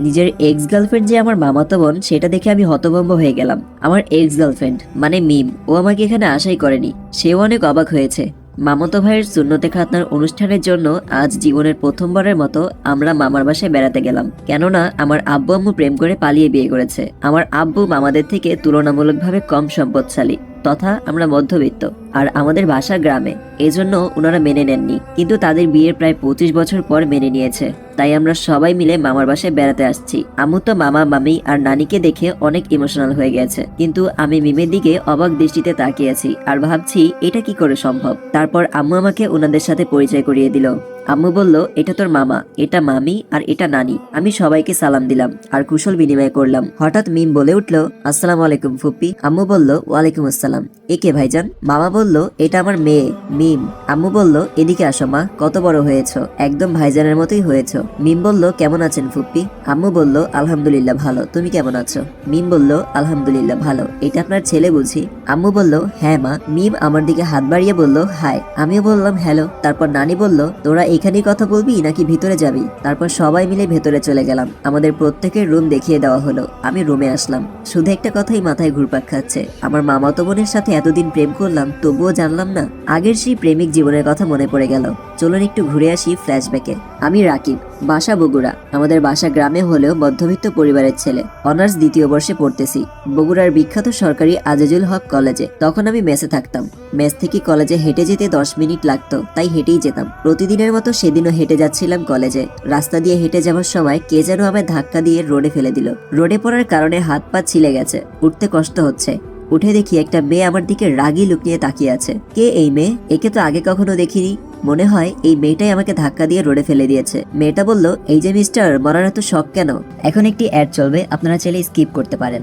নিজের ex girlfriend যে আমার মামাতো বোন, সেটা দেখে আমি হতভম্ব হয়ে গেলাম। আমার এক্স গার্লফ্রেন্ড মানে মিম, ও আমাকে এখানে আশাই করেনি। সেও অনেক অবাক হয়েছে। মামাতো ভাইয়ের শূন্যতে খাতনার অনুষ্ঠানের জন্য আজ জীবনের প্রথমবারের মতো আমরা মামার বাসায় বেড়াতে গেলাম। কেননা, আমার আব্বু আম্মু প্রেম করে পালিয়ে বিয়ে করেছে। আমার আব্বু মামাদের থেকে তুলনামূলকভাবে কম সম্পদশালী। তথা আমরা মধ্যবিত্ত, আর আমাদের বাসা গ্রামে। এজন্য ওনারা মেনে নেননি, কিন্তু তাদের বিয়ের প্রায় পঁচিশ বছর পর মেনে নিয়েছে। তাই আমরা সবাই মিলে মামার বাসায় বেড়াতে আসছি। আম্মু তো মামা, মামি আর নানিকে দেখে অনেক ইমোশনাল হয়ে গেছে। কিন্তু আমি মিমের দিকে অবাক দৃষ্টিতে তাকিয়ে আছি আর ভাবছি, এটা কি করে সম্ভব? তারপর আম্মু আমাকে ওনাদের সাথে পরিচয় করিয়ে দিল। আম্মু বলল, এটা তোর মামা, এটা মামি আর এটা নানি। আমি সবাইকে সালাম দিলাম আর কুশল বিনিময় করলাম। হঠাৎ মিম বলে উঠল, আসসালামু আলাইকুম ফুপ্পি। আম্মু বলল, ওয়ালাইকুম আসসালাম। এ কে ভাইজান, মামা বলল, এটা আমার মেয়ে, মিম। আম্মু বলল, এদিকে আসো মা, কত বড় হয়েছো। একদম ভাইজানের মতোই হয়েছো। মিম বলল, কেমন আছেন ফুপ্পি? আম্মু বলল, আলহামদুলিল্লাহ ভালো। তুমি কেমন আছো? মিম বলল, আলহামদুলিল্লাহ ভালো। এটা আপনার ছেলে বুঝি? আম্মু বলল হ্যাঁ মা। মিম আমার দিকে হাত বাড়িয়ে বলল, হাই। আমিও বললাম, হ্যালো। তারপর নানি বলল, তোরা এখানেই কথা বলবি নাকি ভিতরে যাবি? তারপর সবাই মিলে ভেতরে চলে গেলাম। আমাদের প্রত্যেকের রুম দেখিয়ে দেওয়া হলো। আমি রুমে আসলাম। শুধু একটা কথাই মাথায় ঘুরপাক খাচ্ছে। আমার মামা মামাতো বোনের সাথে এতদিন প্রেম করলাম, তবুও জানলাম না, আগের সেই প্রেমিক জীবনের কথা মনে পড়ে গেল। চলুন একটু ঘুরে আসি ফ্ল্যাশব্যাকে আমি রাকিব, বাসা বগুড়া। আমাদের বাসা গ্রামে হলেও মধ্যবিত্ত পরিবারের ছেলে। অনার্স দ্বিতীয় বর্ষে পড়তেছি। বগুড়ার বিখ্যাত সরকারি আজিজুল হক কলেজে। তখন আমি মেসে থাকতাম। মেস থেকে কলেজে হেঁটে যেতে দশ মিনিট লাগতো, তাই হেঁটেই যেতাম। প্রতিদিনের মতো সেদিনও হেঁটে যাচ্ছিলাম কলেজে। রাস্তা দিয়ে হেঁটে যাওয়ার সময় কে যেন আমায় ধাক্কা দিয়ে রোডে ফেলে দিল। রোডে পড়ার কারণে হাত পা ছিলে গেছে। উঠতে কষ্ট হচ্ছে। উঠে দেখি একটা মেয়ে আমার দিকে রাগি লুক নিয়ে তাকিয়ে আছে। কে এই মেয়ে? একে তো আগে কখনো দেখিনি। মনে হয় এই মেয়েটাই আমাকে ধাক্কা দিয়ে রোডে ফেলে দিয়েছে। মেয়েটা বলল, এই যে মিস্টার, মরার এত শখ কেন? এখন একটি অ্যাড চলবে, আপনারা চাইলে স্কিপ করতে পারেন।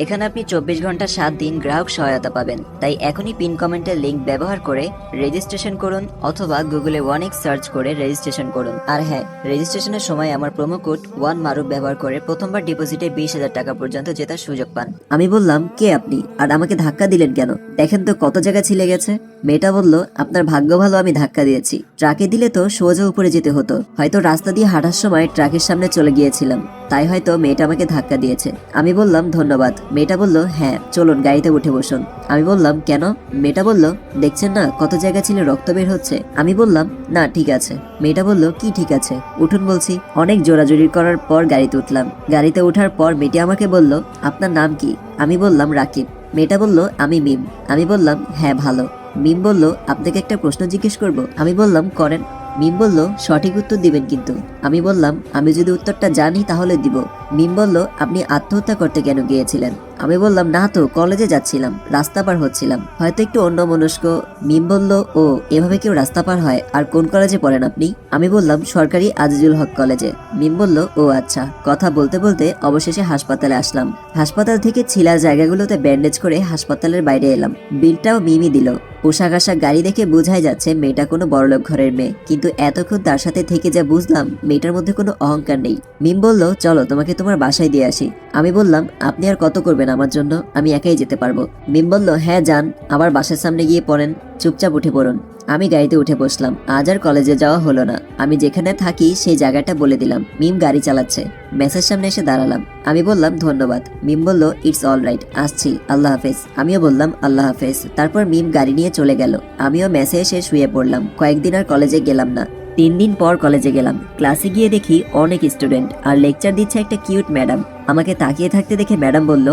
এখানে আপনি চব্বিশ ঘণ্টা সাত দিন গ্রাহক সহায়তা পাবেন। তাই এখনই পিন কমেন্টের লিঙ্ক ব্যবহার করে রেজিস্ট্রেশন করুন অথবা গুগলে ওয়ান এক্স সার্চ করে রেজিস্ট্রেশন করুন। আর হ্যাঁ রেজিস্ট্রেশনের সময় আমার প্রোমো কোড ওয়ান মারুফ ব্যবহার করে প্রথমবার ডিপোজিটে বিশ হাজার টাকা পর্যন্ত জেতার সুযোগ পান। আমি বললাম, কে আপনি? আর আমাকে ধাক্কা দিলেন কেন? দেখেন তো কত জায়গা ছিলে গেছে। মেয়েটা বলল, আপনার ভাগ্য ভালো, আমি ধাক্কা দিয়েছি। ট্রাকে দিলে তো সোজা উপরে যেতে হতো। হয়তো রাস্তা দিয়ে হাঁটার সময় ট্রাকের সামনে চলে গিয়েছিলাম। তাই হয়তো মেয়েটা আমাকে ধাক্কা দিয়েছে। আমি বললাম, ধন্যবাদ। মেয়েটা বলল হ্যাঁ চলুন, গাড়িতে উঠে বসুন। আমি বললাম, কেন? মেয়েটা বলল, দেখছেন না, কত জায়গা ছিল রক্ত বের হচ্ছে? আমি বললাম, না, ঠিক আছে। মেয়েটা বলল, কি ঠিক আছে? উঠুন, বলছি। অনেক জোরাজুরি করার পর গাড়িতে উঠলাম। গাড়িতে ওঠার পর মেয়েটি আমাকে বলল, আপনার নাম কি? আমি বললাম, রাকিব। মেয়েটা বলল, আমি মিম। আমি বললাম হ্যাঁ ভালো। মিম বলল, আপনাকে একটা প্রশ্ন জিজ্ঞেস করব? আমি বললাম, করেন। মিম বলল, সঠিক উত্তর দিবেন কিন্তু। আমি বললাম, আমি যদি উত্তরটা জানি তাহলে দিব। মিম বলল, আপনি আত্মহত্যা করতে কেন গিয়েছিলেন? আমি বললাম, না তো, কলেজে যাচ্ছিলাম, রাস্তা পার হচ্ছিলাম। হয়তো একটু অন্য মনস্ক মিম বলল, ও, এভাবে কেউ রাস্তা পার হয়, আর কোন কলেজে পড়েন আপনি? আমি বললাম, সরকারি আজিজুল হক কলেজে। মিম বলল, ও আচ্ছা। কথা বলতে বলতে অবশেষে হাসপাতালে আসলাম। হাসপাতাল থেকে ছিলার জায়গাগুলোতে ব্যান্ডেজ করে হাসপাতালের বাইরে এলাম। বিলটাও মিমি দিল। পোশাক আশাক গাড়ি দেখে বোঝাই যাচ্ছে মেয়েটা কোনো বড়লোক ঘরের মেয়ে। কিন্তু এতক্ষণ তার সাথে থেকে যা বুঝলাম, মেয়েটার মধ্যে কোনো অহংকার নেই। মিম বলল, চলো, তোমাকে তোমার বাসায় দিয়ে আসি। আমি বললাম, আপনি আর কত করবেন আমার জন্য আমি একাই যেতে পারব। মিম বলল হ্যাঁ যান। আবার বাসার সামনে গিয়ে পড়েন। চুপচাপ উঠে পড়ুন। আমি গাড়িতে উঠে বসলাম। আজ আর কলেজে যাওয়া হলো না। আমি যেখানে থাকি, সেই জায়গাটা বলে দিলাম। মিম গাড়ি চালাচ্ছে। মেসের সামনে এসে দাঁড়ালাম। আমি বললাম, ধন্যবাদ। মিম বলল, ইটস অল রাইট। আসছি। আল্লাহ হাফেজ। আমিও বললাম, আল্লাহ হাফেজ। তারপর মিম গাড়ি নিয়ে চলে গেল। আমিও মেসে এসে শুয়ে পড়লাম। কয়েকদিন আর কলেজে গেলাম না। তিন দিন পর কলেজে গেলাম। ক্লাসে গিয়ে দেখি অনেক স্টুডেন্ট। আর লেকচার দিচ্ছে একটা কিউট ম্যাডাম। আমাকে তাকিয়ে থাকতে দেখে ম্যাডাম বলল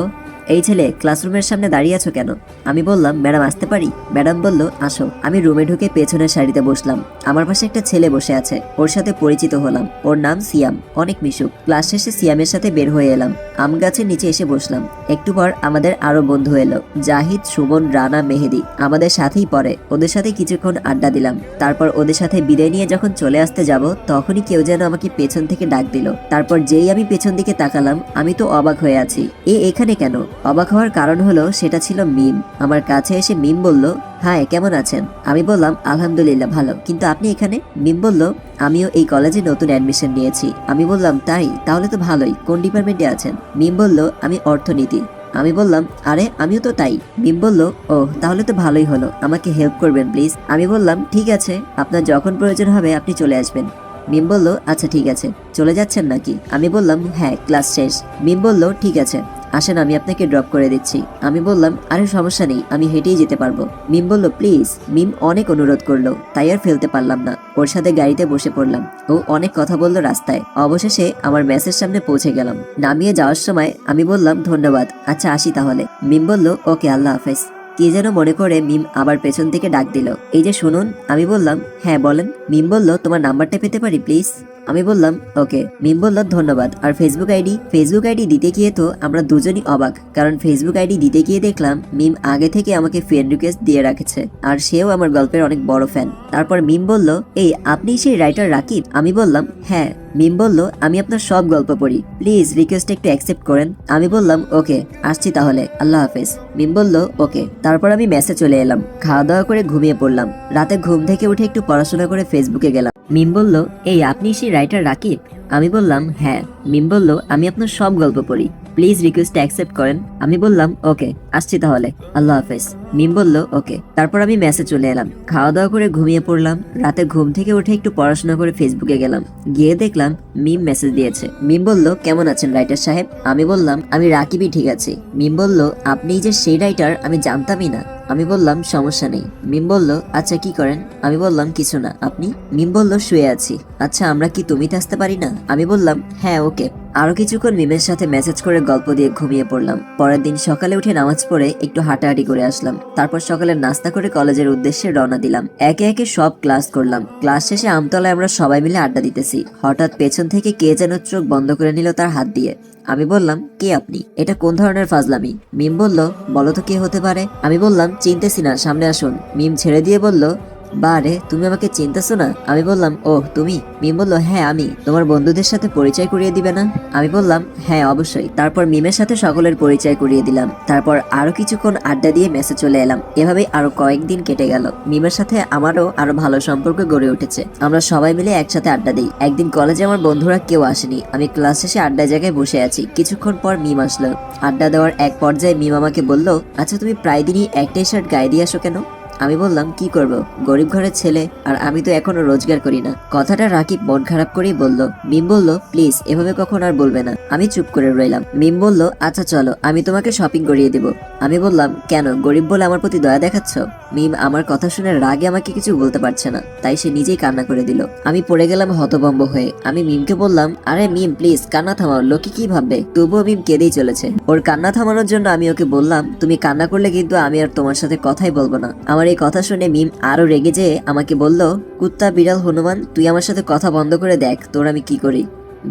এই ছেলে ক্লাসরুমের সামনে দাঁড়িয়ে আছো কেন? আমি বললাম, ম্যাডাম, আসতে পারি? ম্যাডাম বলল, আসো। আমি রুমে ঢুকে পেছনের সারিতে বসলাম। আমার পাশে একটা ছেলে বসে আছে। ওর সাথে পরিচিত হলাম। ওর নাম সিয়াম, অনেক মিশুক। ক্লাস শেষে সিয়ামের সাথে বের হয়ে এলাম। আম গাছের নিচে এসে বসলাম। একটু পর আমাদের আরও বন্ধু এলো। জাহিদ, সুমন, রানা, মেহেদি। আমাদের সাথেই পড়ে। ওদের সাথে কিছুক্ষণ আড্ডা দিলাম। তারপর ওদের সাথে বিদায় নিয়ে যখন চলে আসতে যাব, তখনই কেউ যেন আমাকে পেছন থেকে ডাক দিল। তারপর যেই আমি পেছন দিকে তাকালাম, আমি তো অবাক হয়ে আছি। এ এখানে কেন? অবাক হওয়ার কারণ হলো, সেটা ছিল মিম। আমার কাছে এসে মিম বলল, হাই, কেমন আছেন? আমি বললাম, আলহামদুলিল্লাহ, ভালো। কিন্তু আপনি এখানে? মিম বলল, আমিও এই কলেজে নতুন অ্যাডমিশন নিয়েছি। আমি বললাম, তাই? তাহলে তো ভালোই। কোন ডিপার্টমেন্টে আছেন? মিম বলল, আমি অর্থনীতি। আমি বললাম, আরে, আমিও তো তাই। মিম বলল ও তাহলে তো ভালোই হলো। আমাকে হেল্প করবেন, প্লিজ। আমি বললাম, ঠিক আছে। আপনার যখন প্রয়োজন হবে, আপনি চলে আসবেন। মিম বলল আচ্ছা ঠিক আছে। চলে যাচ্ছেন নাকি? আমি বললাম হ্যাঁ ক্লাস শেষ। মিম বলল, ঠিক আছে। আসেন, আমি আপনাকে ড্রপ করে দিচ্ছি। আমি বললাম, আরে, সমস্যা নেই, আমি হেঁটেই যেতে পারব। মিম বলল, প্লিজ। মিম অনেক অনুরোধ করল, তাই আর ফেলতে পারলাম না। ওর সাথে গাড়িতে বসে পড়লাম। ও অনেক কথা বলল রাস্তায়। অবশেষে আমার মেসের সামনে পৌঁছে গেলাম। নামিয়ে যাওয়ার সময় আমি বললাম, ধন্যবাদ। আচ্ছা আসি তাহলে। মিম বলল, ওকে, আল্লাহ হাফেজ। কে যেন মনে করে মিম আবার পেছন থেকে ডাক দিল। এই যে শুনুন, আমি বললাম হ্যাঁ বলেন। মিম বলল, তোমার নাম্বারটা পেতে পারি, প্লিজ? আমি বললাম, ওকে। মিম বলল, ধন্যবাদ। আর ফেসবুক আইডি? ফেসবুক আইডি দিতে গিয়ে তো আমরা দুজনই অবাক, কারণ ফেসবুক আইডি দিতে গিয়ে দেখলাম, মিম আগে থেকে আমাকে ফ্রেন্ড রিকোয়েস্ট দিয়ে রাখেছে, আর সেও আমার গল্পের অনেক বড় ফ্যান তারপর মিম বলল, এই, আপনি সেই রাইটার রাকিব? আমি বললাম হ্যাঁ। মিম বলল, আমি আপনার সব গল্প পড়ি। প্লিজ রিকোয়েস্ট একটু অ্যাকসেপ্ট করেন। আমি বললাম, ওকে, আসছি তাহলে। আল্লাহ হাফেজ। মিম বলল, ওকে। তারপর আমি মেসে চলে এলাম। খাওয়া দাওয়া করে ঘুমিয়ে পড়লাম। রাতে ঘুম থেকে উঠে একটু পড়াশোনা করে ফেসবুকে গেলাম। মিম বলল, এই, আপনি সেই রাইটার রাকিব? আমি বললাম হ্যাঁ। মিম বলল, আমি আপনার সব গল্প পড়ি। প্লিজ রিকোয়েস্ট অ্যাকসেপ্ট করেন। আমি বললাম, ওকে, আসছি তাহলে। আল্লাহ হাফেজ। মিম বলল, ওকে। তারপর আমি মেসে চলে এলাম। খাওয়া দাওয়া করে ঘুমিয়ে পড়লাম। রাতে ঘুম থেকে উঠে একটু পড়াশোনা করে ফেসবুকে গেলাম। গিয়ে দেখলাম মিম মেসেজ দিয়েছে। মিম বলল, কেমন আছেন রাইটার সাহেব? আমি বললাম, আমি রাকিবই ঠিক আছি। মিম বলল, আপনি যে সেই রাইটার, আমি জানতামই না। আমি বললাম, সমস্যা নেই। মিম বলল আচ্ছা কি করেন? আমি বললাম, কিছু না। আপনি? মিম বলল, শুয়ে আছি। আচ্ছা আমরা কি তুমিতে আসতে পারি না? আমি বললাম হ্যাঁ ওকে। আরও কিছুক্ষণ মিমের সাথে মেসেজ করে গল্প দিয়ে ঘুমিয়ে পড়লাম। পরের দিন সকালে উঠে নামাজ পড়ে একটু হাঁটাহাঁটি করে আসলাম। তারপর সকালে নাস্তা করে কলেজের উদ্দেশ্যে রওনা দিলাম। একে একে সব ক্লাস করলাম। ক্লাস শেষে আমতলায় আমরা সবাই মিলে আড্ডা দিতেছি। হঠাৎ পেছন থেকে কে যেন চোখ বন্ধ করে নিল তার হাত দিয়ে। আমি বললাম, কে আপনি? এটা কোন ধরনের ফাজলামি? মিম বলল, বলো তো কে হতে পারে? আমি বললাম, চিনতেছি না, সামনে আসুন। মিম ছেড়ে দিয়ে বলল বারে তুমি আমাকে চিনতেছো না? আমি বললাম ও তুমি? মিম বলল হ্যাঁ আমি। তোমার বন্ধুদের সাথে পরিচয় করিয়ে দিবে না? আমি বললাম হ্যাঁ অবশ্যই। তারপর মিমের সাথে সকলের পরিচয় করিয়ে দিলাম। তারপর আরও কিছুক্ষণ আড্ডা দিয়ে মেসে চলে এলাম। এভাবেই আরও কয়েকদিন কেটে গেল। মিমের সাথে আমারও আরও ভালো সম্পর্ক গড়ে উঠেছে। আমরা সবাই মিলে একসাথে আড্ডা দিই। একদিন কলেজে আমার বন্ধুরা কেউ আসেনি। আমি ক্লাস শেষে আড্ডা জায়গায় বসে আছি। কিছুক্ষণ পর মিম আসলো। আড্ডা দেওয়ার এক পর্যায়ে মিম আমাকে বলল আচ্ছা তুমি প্রায় দিনই একটাই শার্ট গায়ে দিয়ে আসো কেন? আমি বললাম, কি করব? গরিব ঘরের ছেলে, আর আমি তো এখনও রোজগার করি না। কথাটা রাকিব মন খারাপ করেই বলল। মিম বলল, প্লিজ, এভাবে কখন আর বলবে না। আমি চুপ করে রইলাম। মিম বলল আচ্ছা চলো, আমি তোমাকে শপিং করিয়ে দেব। আমি বললাম, কেন, গরিব বলে আমার প্রতি দয়া দেখাচ্ছ? মিম আমার কথা শুনে রাগে আমাকে কিছু বলতে পারছে না, তাই সে নিজেই কান্না করে দিল। আমি পড়ে গেলাম হতভম্ব হয়ে। আমি মিমকে বললাম, আরে মিম, প্লিজ, কান্না থামাও, লোকে কি ভাববে? তবুও মিম কেঁদেই চলেছে। ওর কান্না থামানোর জন্য আমি ওকে বললাম, তুমি কান্না করলে কিন্তু আমি আর তোমার সাথে কথাই বলব না। আমার এই কথা শুনে মিম আরও রেগে যেয়ে আমাকে বলল, কুত্তা বিড়াল হনুমান, তুই আমার সাথে কথা বন্ধ করে দেখ, তোর আমি কি করি?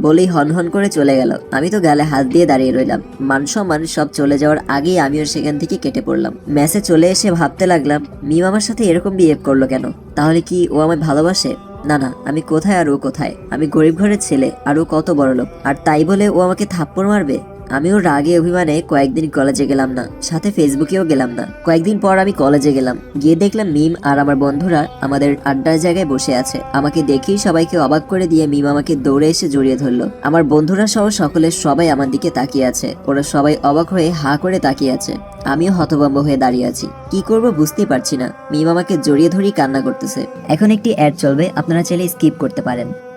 বলেই হনহন করে চলে গেল। আমি তো গালে হাত দিয়ে দাঁড়িয়ে রইলাম। মান সম্মান সব চলে যাওয়ার আগেই আমিও সেখান থেকে কেটে পড়লাম। ম্যাচে চলে এসে ভাবতে লাগলাম, মিম আমার সাথে এরকম বিহেভ করল কেন? তাহলে কি ও আমায় ভালোবাসে? না না, আমি কোথায় আর ও কোথায়? আমি গরিব ঘরের ছেলে, আর ও কত বড় লোক আর তাই বলে ও আমাকে থাপ্পড় মারবে? আমিও রাগে অভিমানে কয়েকদিন কলেজে গেলাম না, সাথে ফেসবুকেও গেলাম না। কয়েকদিন পর আমি কলেজে গেলাম। গিয়ে দেখলাম মিম আর আমার বন্ধুরা আমাদের আড্ডার জায়গায় বসে আছে। আমাকে দেখেই সবাইকে অবাক করে দিয়ে মিম আমাকে দৌড়ে এসে জড়িয়ে ধরলো। আমার বন্ধুরা সহ সকলের সবাই আমার দিকে তাকিয়ে আছে। ওরা সবাই অবাক হয়ে হা করে তাকিয়ে আছে। আমিও হতভম্ব হয়ে দাঁড়িয়ে আছি। কি করব বুঝতেই পারছি না। মিম আমাকে জড়িয়ে ধরেই কান্না করতেছে। এখন একটি অ্যাড চলবে, আপনারা চাইলে স্কিপ করতে পারেন।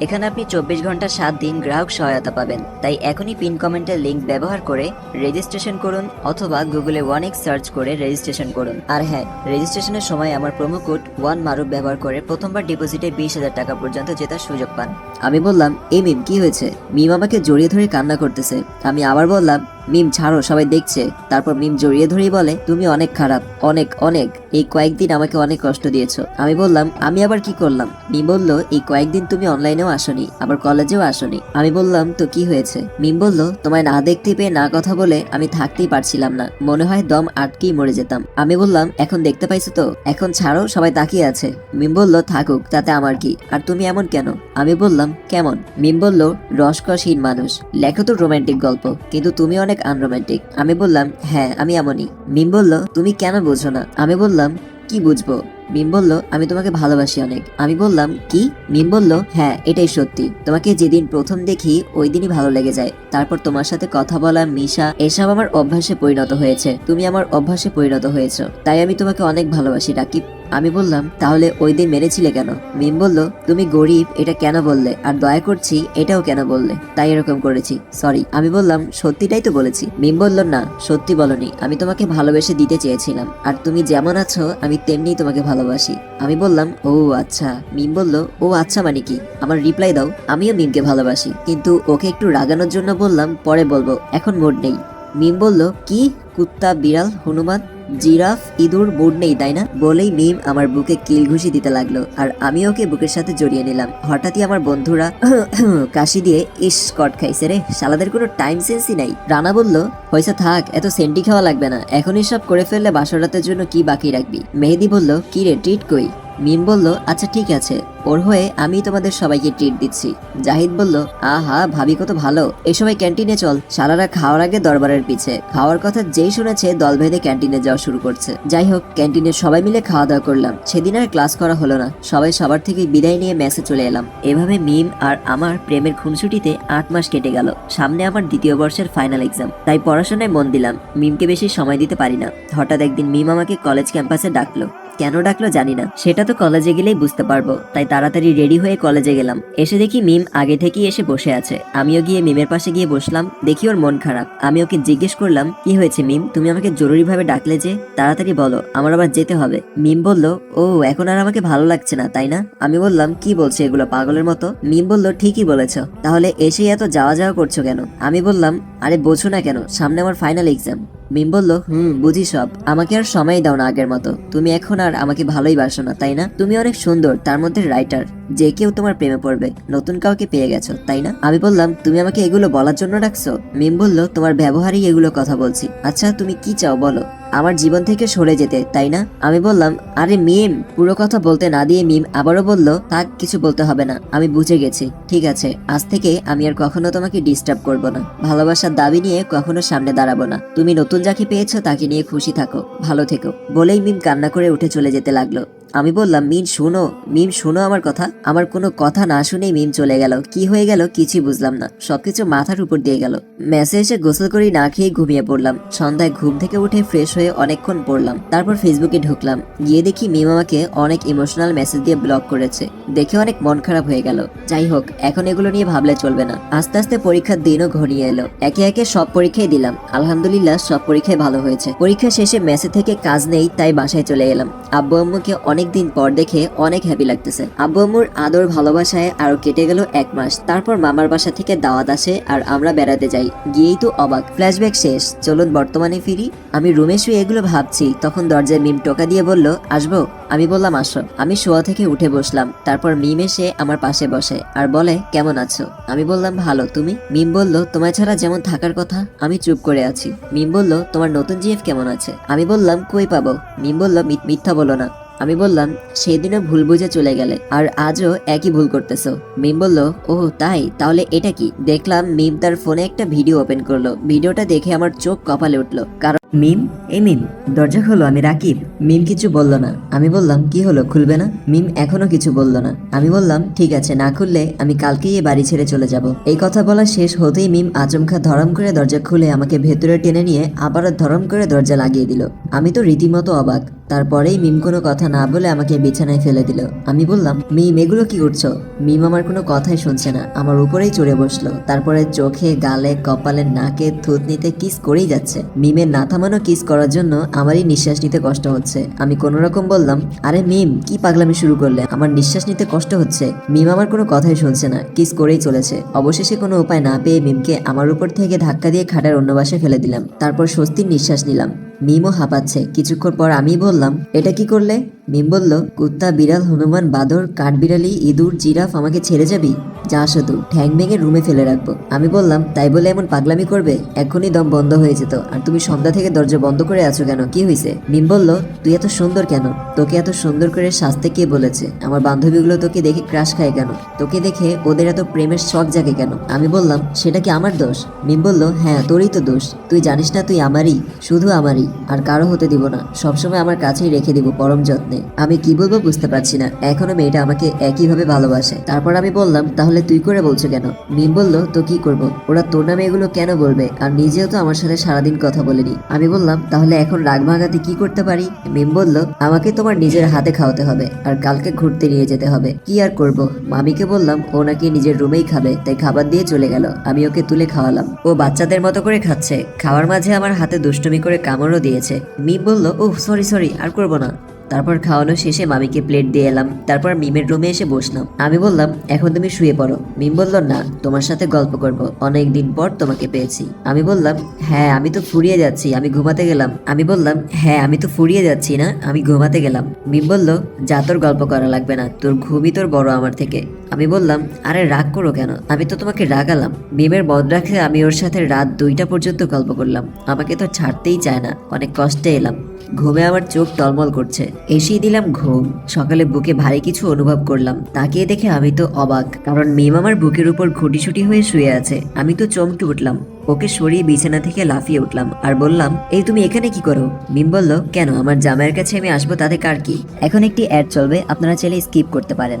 এখানে আপনি চব্বিশ ঘণ্টা সাত দিন গ্রাহক সহায়তা পাবেন। তাই এখনই পিন কমেন্টের লিঙ্ক ব্যবহার করে রেজিস্ট্রেশন করুন অথবা গুগলে ওয়ান এক্স সার্চ করে রেজিস্ট্রেশন করুন। আর হ্যাঁ রেজিস্ট্রেশনের সময় আমার প্রোমো কোড ওয়ান মারুফ ব্যবহার করে প্রথমবার ডিপোজিটে বিশ হাজার টাকা পর্যন্ত জেতার সুযোগ পান। আমি বললাম এই মিম, কি হয়েছে? মিম আমাকে জড়িয়ে ধরে কান্না করতেছে। আমি আবার বললাম মিম, ছাড়ো, সবাই দেখছে। তারপর মিম জড়িয়ে ধরেই বলে, তুমি অনেক খারাপ, অনেক অনেক। এই কয়েকদিন আমাকে অনেক কষ্ট দিয়েছ। আমি বললাম, আমি আবার কি করলাম? মিম বলল, এই কয়েকদিন তুমি অনলাইনেও আসনি, আবার কলেজেও আসনি। আমি বললাম, তো কি হয়েছে? মিম বলল, তোমায় না দেখতে পেয়ে না কথা বলে আমি থাকতেই পারছিলাম না। মনে হয় দম আটকেই মরে যেতাম। আমি বললাম, এখন দেখতে পাইছো তো? এখন ছাড়ো, সবাই তাকিয়ে আছে। মিম বলল, থাকুক, তাতে আমার কি? আর তুমি এমন কেন? আমি বললাম, কেমন? মিম বলল, রসকসহীন মানুষ। লেখো তো রোমান্টিক গল্প, কিন্তু তুমি অনেক আনরোমান্টিক আমি বললাম হ্যাঁ আমি এমনই। মিম বলল, তুমি কেন বোঝো না? আমি বললাম, কি বুঝব? মিম বলল, আমি তোমাকে ভালোবাসি অনেক। আমি বললাম, কি? মিম বলল হ্যাঁ এটাই সত্যি। তোমাকে যেদিন প্রথম দেখি ওই দিনই ভালো লেগে যায়। তারপর তোমার সাথে কথা বলা, মিশা, এসব আমার অভ্যাসে পরিণত হয়েছে। তুমি আমার অভ্যাসে পরিণত হয়েছো। তাই আমি তোমাকে অনেক ভালোবাসি, রাকিব। আমি বললাম, তাহলে ওই দিন মেরেছিলে কেন? মিম বলল, তুমি গরিব, এটা কেন বললে? আর দয়া করছি, এটাও কেন বললে? তাই এরকম করেছি। সরি। আমি বললাম, সত্যিটাই তো বলেছি। মিম বলল, না, সত্যি বলনি। আমি তোমাকে ভালোবেসে দিতে চেয়েছিলাম। আর তুমি যেমন আছো, আমি তেমনি তোমাকে ভালোবাসি। আমি বললাম, ও আচ্ছা। মিম বলল, ও আচ্ছা মানে কি? আমার রিপ্লাই দাও, আমিও মিমকে ভালোবাসি। কিন্তু ওকে একটু রাগানোর জন্য বললাম, পরে বলব, এখন মোড নেই। মিম বলল, কি? কুত্তা, বিড়াল, হনুমান, জিরাফ, ইঁদুর মুড নেই, তাই না? বলেই মিম আমার বুকে কিল ঘুষি দিতে লাগল, আর আমি ওকে বুকের সাথে জড়িয়ে নিলাম। হঠাৎই আমার বন্ধুরা কাশি দিয়ে, ইস, কট খাইছে রে সালাদের কোনো টাইম সেন্সই নাই। রানা বলল হয়েছে থাক, এত সেন্টি খাওয়া লাগবে না, এখনই সব করে ফেললে বাসরাতের জন্য কি বাকি রাখবি? মেহেদি বলল, কি রে, ট্রিট কই? মিম বলল আচ্ছা ঠিক আছে। ওর হয়ে আমি তোমাদের সবাইকে ট্রিট দিচ্ছি। জাহিদ বলল, আহা, ভাবি কত ভালো। এই সময় ক্যান্টিনে চল। সারারা খাওয়ার আগে দরবারের পিছে। খাওয়ার কথা যেই শুনেছে, দল ভেদে ক্যান্টিনে যাওয়া শুরু করছে। যাই হোক, ক্যান্টিনে সবাই মিলে খাওয়া দাওয়া করলাম। সেদিন আর ক্লাস করা হলো না। সবাই সবার থেকে বিদায় নিয়ে মেসে চলে এলাম। এভাবে মিম আর আমার প্রেমের খুনসুটিতে আট মাস কেটে গেল। সামনে আমার দ্বিতীয় বর্ষের ফাইনাল এক্সাম তাই পড়াশোনায় মন দিলাম। মিমকে বেশি সময় দিতে পারি না। হঠাৎ একদিন মিম আমাকে কলেজ ক্যাম্পাসে ডাকলো। কেন ডাকলো জানি না। সেটা তো কলেজে গেলেই বুঝতে পারব। তাই তাড়াতাড়ি রেডি হয়ে কলেজে গেলাম। এসে দেখি মিম আগে থেকেই এসে বসে আছে। আমিও গিয়ে মিমের পাশে গিয়ে বসলাম। দেখি ওর মন খারাপ। আমি ওকে জিজ্ঞেস করলাম, কি হয়েছে মিম? তুমি আমাকে জরুরিভাবে ডাকলে যে? তাড়াতাড়ি বলো, আমার আবার যেতে হবে। মিম বলল, ও, এখন আর আমাকে ভালো লাগছে না, তাই না? আমি বললাম, কি বলছে এগুলো, পাগলের মতো? মিম বলল, ঠিকই বলেছ। তাহলে এসেই এত যাওয়া যাওয়া করছ কেন? আমি বললাম, আরে বোঝো না কেন, সামনে আমার ফাইনাল এক্সাম মিম বলল, হুম, বুঝি সব। আমাকে আর সময় দাও না আগের মতো। তুমি এখন আর আমাকে ভালোই বাসো না, তাই না? তুমি অনেক সুন্দর, তার মধ্যে রাইটার যে কেউ তোমার প্রেমে পড়বে, নতুন কাউকে পেয়ে গেছো, তাই না? আমি বললাম, তুমি আমাকে এগুলো বলার জন্য ডাকছো? মিম বলল, তোমার ব্যবহারেই এগুলো কথা বলছি। আচ্ছা তুমি কি চাও বলো? আমার জীবন থেকে সরে যেতে, তাই না? আমি বললাম, আরে মিম, পুরো কথা বলতে না দিয়ে মিম আবারও বলল, থাক, কিছু বলতে হবে না, আমি বুঝে গেছি, ঠিক আছে, আজ থেকে আমি আর কখনো তোমাকে ডিস্টার্ব করব না, ভালোবাসার দাবি নিয়ে কখনো সামনে দাঁড়াবো না, তুমি নতুন যাকে পেয়েছ তাকে নিয়ে খুশি থাকো, ভালো থেকো। বলেই মিম কান্না করে উঠে চলে যেতে লাগল। আমি বললাম, মিম, শোনো মিম, শোনো আমার কথা। আমার কোনো কথা না শুনেই মিম চলে গেল। কি হয়ে গেল কিছুই বুঝলাম না। সবকিছু মাথার উপর দিয়ে গেল। মেসে এসে গোসল করি না খেয়ে ঘুমিয়ে পড়লাম। সন্ধ্যায় ঘুম থেকে উঠে ফ্রেশ হয়ে অনেকক্ষণ পড়লাম। তারপর ফেসবুকে ঢুকলাম। গিয়ে দেখি মিম আমাকে অনেক ইমোশনাল মেসেজ দিয়ে ব্লক করেছে। দেখে অনেক মন খারাপ হয়ে গেল। যাই হোক, এখন এগুলো নিয়ে ভাবলে চলবে না। আস্তে আস্তে পরীক্ষার দিনও ঘনিয়ে এলো। একে একে সব পরীক্ষাই দিলাম। আলহামদুলিল্লাহ সব পরীক্ষায় ভালো হয়েছে। পরীক্ষা শেষে মেসে থেকে কাজ নেই, তাই বাসায় চলে এলাম। আব্বু আম্মুকে অনেক দিন পর দেখে অনেক হ্যাপি লাগতেছে। আব্বু আম্মুর আদর ভালোবাসায় আরও কেটে গেল এক মাস। তারপর মামার বাসা থেকে দাওয়াত আসে আর আমরা বেড়াতে যাই। গিয়েই তো অবাক। ফ্ল্যাশব্যাক শেষ। চলুন বর্তমানে ফিরি। আমি রুমে শুয়ে এগুলো ভাবছি। তখন দরজায় মিম টোকা দিয়ে বলল, আসব? আমি বললাম, আসো। আমি শোয়া থেকে উঠে বসলাম। তারপর মিম এসে আমার পাশে বসে আর বলে, কেমন আছো? আমি বললাম, ভালো। তুমি? মিম বলল, তোমায় ছাড়া যেমন থাকার কথা, আমি চুপ করে আছি। মিম বলল, তোমার নতুন জিএফ কেমন আছে? আমি বললাম, কই পাবো? মিম বলল, "মি- মিথ্যা বলো না। আমি বললাম, সেদিনও ভুল বুঝে চলে গেলে আর আজও একই ভুল করতেছো। মিম বলল ও তাই? তাহলে এটা কি? দেখলাম মিম তার ফোনে একটা ভিডিও ওপেন করল। ভিডিওটা দেখে আমার চোখ কপালে উঠল। কারণ মিম এ মিম, দরজা খোলো, আমি রাকিব। মিম কিছু বলল না। আমি বললাম, কি হলো, খুলবে না? মিম এখনও কিছু বলল না। আমি বললাম, ঠিক আছে, না খুললে আমি কালকেই বাড়ি ছেড়ে চলে যাব। এই কথা বলা শেষ হতেই মিম আচমকা ধরম করে দরজা খুলে আমাকে ভেতরে টেনে নিয়ে আবারও ধরম করে দরজা লাগিয়ে দিল। আমি তো রীতিমতো অবাক। তারপরেই মিম কোনো কথা না বলে আমাকে বিছানায় ফেলে দিল। আমি বললাম, মিম, এগুলো কি করছ? মিম আমার কোনো কথাই শুনছে না। আমার উপরেই চড়ে বসল। তারপরে চোখে, গালে, কপালে, নাকে, থুতনিতে কিস করেই যাচ্ছে। মিমের না থামানো কিস করার জন্য আমারই নিঃশ্বাস নিতে কষ্ট হচ্ছে। আমি কোনো রকম বললাম, আরে মিম, কি পাগলামি শুরু করলে? আমার নিঃশ্বাস নিতে কষ্ট হচ্ছে। মিম আমার কোনো কথাই শুনছে না। কিস করেই চলেছে। অবশেষে কোনো উপায় না পেয়ে মিমকে আমার উপর থেকে ধাক্কা দিয়ে খাটার অন্য ফেলে দিলাম। তারপর স্বস্তির নিঃশ্বাস নিলাম। মিমও হাঁপাচ্ছে। কিছুক্ষণ পর আমি বললাম এটা কি করলে? মিম বলল, কুত্তা, বিড়াল, হনুমান, বাদর, কাঠবিড়ালি, ইঁদুর, জিরাফ আমাকে ছেড়ে যাবি? যা শুধু, ঠ্যাং ভেঙে রুমে ফেলে রাখব। আমি বললাম, তাই বলে এমন পাগলামি করবে? এখনই দম বন্ধ হয়ে যেত। আর তুমি সন্ধ্যা থেকে দরজা বন্ধ করে আছো কেন? কি হয়েছে মিম বলল, তুই এত সুন্দর কেন? তোকে এত সুন্দর করে সাজতে কে বলেছে? আমার বান্ধবীগুলো তোকে দেখে ক্রাশ খায় কেন? তোকে দেখে ওদের এত প্রেমের শখ জাগে কেন? আমি বললাম, সেটা কি আমার দোষ? মিম বলল হ্যাঁ তোরই তো দোষ। তুই জানিস না তুই আমারই, শুধু আমারই। আর কারও হতে দিব না। সবসময় আমার কাছেই রেখে দিব পরম যত্নে। আমি কি বলব বুঝতে পারছি না। এখনও মেয়েটা আমাকে একইভাবে ভালোবাসে। তারপর আমি বললাম, তাহলে তুই করে বলছো কেন? মিম বলল, তো কি করব? ওরা তোর নামে এগুলো কেন বলবে? আর নিজেও তো আমার সাথে সারাদিন কথা বলেনি। আমি বললাম, তাহলে এখন রাগ ভাঙাতে কি করতে পারি? মিম বলল, আমাকে তোমার নিজের হাতে খাওয়াতে হবে, আর কালকে ঘুরতে নিয়ে যেতে হবে। কি আর করব? মামিকে বললাম, ও নাকি নিজের রুমেই খাবে, তাই খাবার দিয়ে চলে গেল। আমি ওকে তুলে খাওয়ালাম। ও বাচ্চাদের মতো করে খাচ্ছে। খাওয়ার মাঝে আমার হাতে দুষ্টুমি করে কামড়ও দিয়েছে। মিম বলল ও সরি সরি, আর করব না। তারপর খাওয়ানো শেষে মামিকে প্লেট দিয়ে এলাম। তারপর মিমের রুমে এসে বসলাম। আমি বললাম, এখন তুমি শুয়ে পড়ো। মিম বলল, না, তোমার সাথে গল্প করব। অনেক দিন পর তোমাকে পেয়েছি। আমি বললাম হ্যাঁ আমি তো ফুরিয়ে যাচ্ছি, আমি ঘুমাতে গেলাম। আমি বললাম হ্যাঁ আমি তো ফুরিয়ে যাচ্ছি না, আমি ঘুমাতে গেলাম। মিম বলল, যা, তোর গল্প করা লাগবে না, তোর ঘুমই তোর বড় আমার থেকে। আমি বললাম, আরে, রাগ করো কেন? আমি তো তোমাকে রাগালাম। মিমের মদ রাখে আমি ওর সাথে রাত দুইটা পর্যন্ত গল্প করলাম। আমাকে তো ছাড়তেই চায় না, অনেক কষ্টে এলাম। ঘুমে আমার চোখ টলমল করছে। এসেই দিলাম ঘুম। সকালে বুকে ভারী কিছু অনুভব করলাম। তাকিয়ে দেখে আমি তো অবাক, কারণ মিম আমার বুকের উপর খুঁটিছুটি হয়ে শুয়ে আছে। আমি তো চমকে উঠলাম। ওকে সরিয়ে বিছানা থেকে লাফিয়ে উঠলাম আর বললাম, এই তুমি এখানে কি করো? মিম বলল, কেন? আমার জামাইয়ের কাছে আমি আসব, তাতে কার কি? এখন একটি অ্যাড চলবে, আপনারা চাইলে স্কিপ করতে পারেন।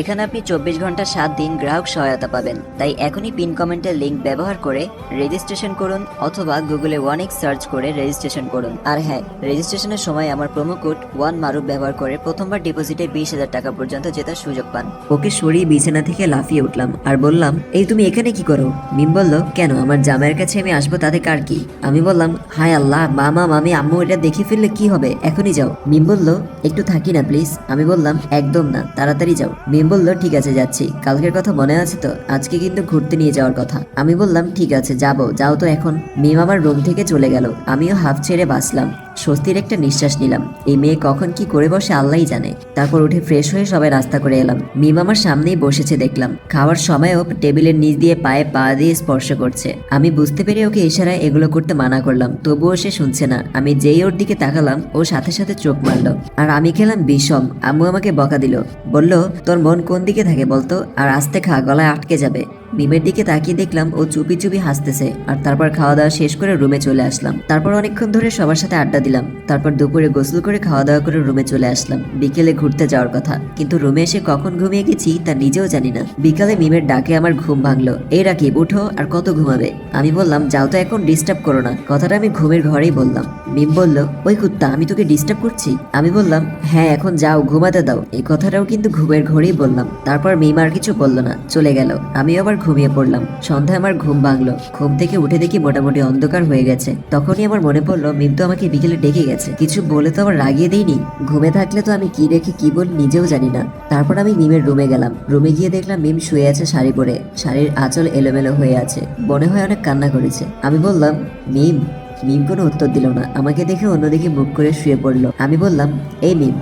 এখানে আপনি চব্বিশ ঘণ্টা সাত দিন গ্রাহক সহায়তা পাবেন। তাই এখনই পিন কমেন্টের লিঙ্ক ব্যবহার করে রেজিস্ট্রেশন করুন অথবা গুগলে ওয়ান এক্স সার্চ করে রেজিস্ট্রেশন করুন। আর হ্যাঁ রেজিস্ট্রেশনের সময় আমার প্রোমো কোড ওয়ান মারুফ ব্যবহার করে প্রথমবার ডিপোজিটে বিশ হাজার টাকা পর্যন্ত জেতার সুযোগ পান। ওকে সরিয়ে বিছানা থেকে লাফিয়ে উঠলাম আর বললাম, এই তুমি এখানে কি করো? মিম বলল, কেন? আমার জামাইয়ের কাছে আমি আসব, তাতে কার কি? আমি বললাম, হায় আল্লাহ, মামা, মামি, আম্মু, এটা দেখে ফেললে কি হবে? এখনই যাও। মিম বলল, একটু থাকি না, প্লিজ। আমি বললাম, একদম না, তাড়াতাড়ি যাও। মিম বলল, ঠিক আছে, যাচ্ছি। কালকের কথা মনে আছে তো? আজকে কিন্তু ঘুরতে নিয়ে যাওয়ার কথা। আমি বললাম, ঠিক আছে, যাব। যাও তো এখন। মিম আমার রুম থেকে চলে গেল। আমিও হাফ ছেড়ে বাঁচলাম। স্বস্তির একটা নিঃশ্বাস নিলাম। এই মেয়ে কখন কি করে বসে আল্লাহই জানে। তারপর উঠে ফ্রেশ হয়ে সবাই রাস্তা করে এলাম। মিম আমার সামনেই বসেছে দেখলাম। খাওয়ার সময়ও টেবিলের নিচ দিয়ে পায়ে পা দিয়ে স্পর্শ করছে। আমি বুঝতে পেরে ওকে ইশারায় এগুলো করতে মানা করলাম। তবুও সে শুনছে না। আমি যেই ওর দিকে তাকালাম, ও সাথে সাথে চোখ মারলো। আর আমি খেলাম বিষম। আম্মু আমাকে বকা দিল। বলল, তোর মন কোন দিকে থাকে বলতো? আর আস্তে খা, গলায় আটকে যাবে। মিমের দিকে তাকিয়ে দেখলাম ও চুপি চুপি হাসতেছে আর তারপর খাওয়া দাওয়া শেষ করে রুমে চলে আসলাম। তারপর অনেকক্ষণ ধরে সবার সাথে আড্ডা দিলাম। তারপর দুপুরে গোসল করে খাওয়া দাওয়া করে রুমে চলে আসলাম। বিকেলে ঘুরতে যাওয়ার কথা। কিন্তু রুমে এসে কখন ঘুমিয়ে গেছি তা নিজেও জানি না। বিকালে মিমের ডাকে আমার ঘুম ভাঙলো। এই রাকিব উঠো আর কত ঘুমাবে? আমি বললাম, যাও তো এখন ডিস্টার্ব করো না। কথাটা আমি ঘুমের ঘরেই বললাম। মিম বলল, ওই কুত্তা, আমি তোকে ডিস্টার্ব করছি? আমি বললাম হ্যাঁ এখন যাও, ঘুমাতে দাও। এই কথাটাও কিন্তু ঘুমের ঘরেই বললাম। তারপর মিম আর কিছু বলল না, চলে গেল। আমি আবার ঘুমিয়ে পড়লাম। সন্ধ্যায় আমার ঘুম ভাঙলো। ঘুম থেকে উঠে দেখি মোটামুটি অন্ধকার হয়ে গেছে। তখনই আমার মনে পড়ল মিম তো আমাকে বিকেলে ডেকে গেছে। কিছু বলে তো আমার রাগিয়ে দেয়নি। ঘুমে থাকলে তো আমি কি রেখে কি বল নিজেও জানি না। তারপর আমি মিমের রুমে গেলাম। রুমে গিয়ে দেখলাম মিম শুয়ে আছে শাড়ি পরে। শাড়ির আঁচল এলোমেলো হয়ে আছে। মনে হয় অনেক কান্না করেছে। আমি বললাম, মিম মিম কোনো উত্তর দিল না। আমাকে দেখে অন্যদিকে মুখ করে শুয়ে পড়ল। আমি বললাম, এই মিম।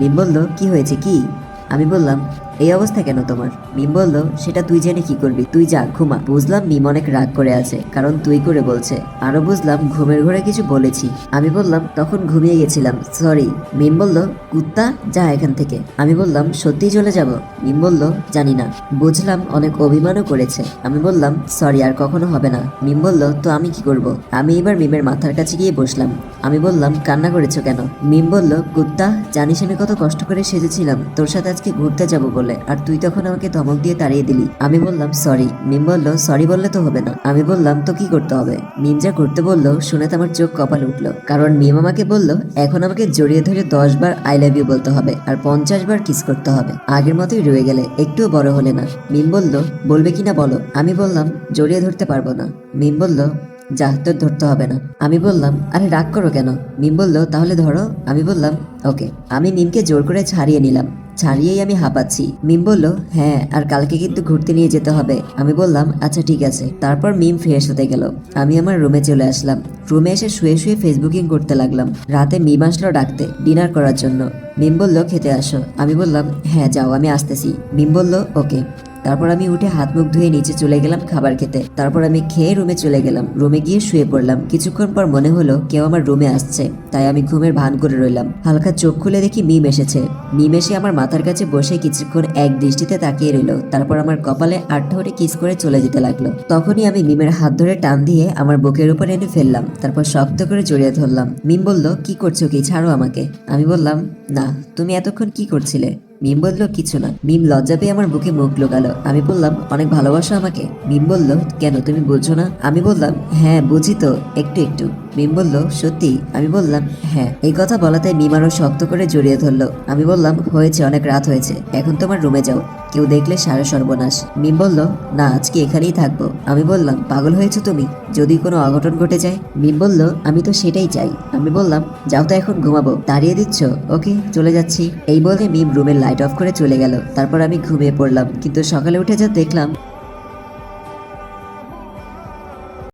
মিম বলল, কি হয়েছে, কি? আমি বললাম এই অবস্থা কেন তোমার? মিম বলল, সেটা তুই জেনে কি করবি? তুই যা, ঘুমা। বুঝলাম মিম অনেক রাগ করে আছে, কারণ তুই করে বলছে। আরও বুঝলাম ঘুমের ঘরে কিছু বলেছি। আমি বললাম, তখন ঘুমিয়ে গেছিলাম সরি মিম বলল, কুত্তা, যা এখান থেকে। আমি বললাম, সত্যি চলে যাব? মিম বলল, জানি না। বুঝলাম অনেক অভিমানও করেছে। আমি বললাম, সরি, আর কখনো হবে না। মিম বলল, তো আমি কি করব? আমি এবার মিমের মাথার কাছে গিয়ে বসলাম। আমি বললাম, কান্না করেছ কেন? মিম বলল, কুত্তা, জানিস আমি কত কষ্ট করে সেজেছিলাম। তোর সাথে আজকে ঘুরতে যাব বলে। আর তুই তখন আমাকে ধমক দিয়ে তাড়িয়ে দিলি। আমি বললাম, সরি। মিম বলল, সরি বললে তো হবে না। আমি বললাম, তো কি করতে হবে? মিম যা করতে বলল, শুনে তো আমার চোখ কপাল উঠল। কারণ মিম আমাকে বলল, এখন আমাকে জড়িয়ে ধরে দশ বার আই লাভ ইউ বলতে হবে, আর পঞ্চাশ বার কিস করতে হবে। আগের মতোই রয়ে গেলে একটুও বড় হলে না। মিম বলল, বলবে কিনা বলো? আমি বললাম, জড়িয়ে ধরতে পারব না। মিম বলল যা তোর ধরতে হবে না। আমি বললাম, আরে রাগ করো কেন? মিম বলল, তাহলে ধরো। আমি বললাম, ওকে। আমি মিমকে জোর করে ছাড়িয়ে নিলাম। ছাড়িয়েই আমি হাঁপাচ্ছি। মিম বলল হ্যাঁ আর কালকে কিন্তু ঘুরতে নিয়ে যেতে হবে। আমি বললাম আচ্ছা ঠিক আছে। তারপর মিম ফ্রেশ হতে গেল। আমি আমার রুমে চলে আসলাম। রুমে এসে শুয়ে শুয়ে ফেসবুকিং করতে লাগলাম। রাতে মিম আসলো ডাকতে, ডিনার করার জন্য। মিম বলল, খেতে আসো। আমি বললাম হ্যাঁ যাও, আমি আসতেছি। মিম বলল, ওকে। তারপর আমি উঠে হাত মুখ ধুয়ে নিচে চলে গেলাম খাবার খেতে। তারপর আমি খেয়ে রুমে চলে গেলাম। রুমে গিয়ে শুয়ে পড়লাম। কিছুক্ষণ পর মনে হলো কেউ আমার রুমে আসছে। তাই আমি ঘুমের ভান করে রইলাম। হালকা চোখ খুলে দেখি মিম এসেছে। মিম এসে আমার মাথার কাছে বসে কিছুক্ষণ এক দৃষ্টিতে তাকিয়ে রইল। তারপর আমার কপালে আট ধরে কিস করে চলে যেতে লাগল। তখনই আমি মিমের হাত ধরে টান দিয়ে আমার বুকের উপর এনে ফেললাম। তারপর শক্ত করে জড়িয়ে ধরলাম। মিম বলল, কি করছ কি? ছাড়ো আমাকে। আমি বললাম, না, তুমি এতক্ষণ কি করছিলে? মিম বলল, কিছু না। মিম লজ্জা পেয়ে আমার বুকে মুখ লোকালো। আমি বললাম, অনেক ভালোবাসো আমাকে। মিম বলল, কেন, তুমি বুঝছ না? আমি বললাম হ্যাঁ বুঝি তো, একটু একটু। মিম বলল, সত্যি? আমি বললাম হ্যাঁ। এই কথা বলাতে মিম আরও শক্ত করে জড়িয়ে ধরলো। আমি বললাম, হয়েছে, অনেক রাত হয়েছে। এখন তোমার রুমে যাও। কেউ দেখলে সারা সর্বনাশ। মিম বলল, না, আজকে এখানেই থাকব। আমি বললাম, পাগল হয়েছো তুমি? যদি কোনো অঘটন ঘটে যায়? মিম বলল, আমি তো সেটাই চাই। আমি বললাম, যাও তো এখন ঘুমাবো। দাঁড়িয়ে দিচ্ছ? ওকে, চলে যাচ্ছি। এই বলে মিম রুমের লাইট অফ করে চলে গেল। তারপর আমি ঘুমিয়ে পড়লাম। কিন্তু সকালে উঠে যা দেখলাম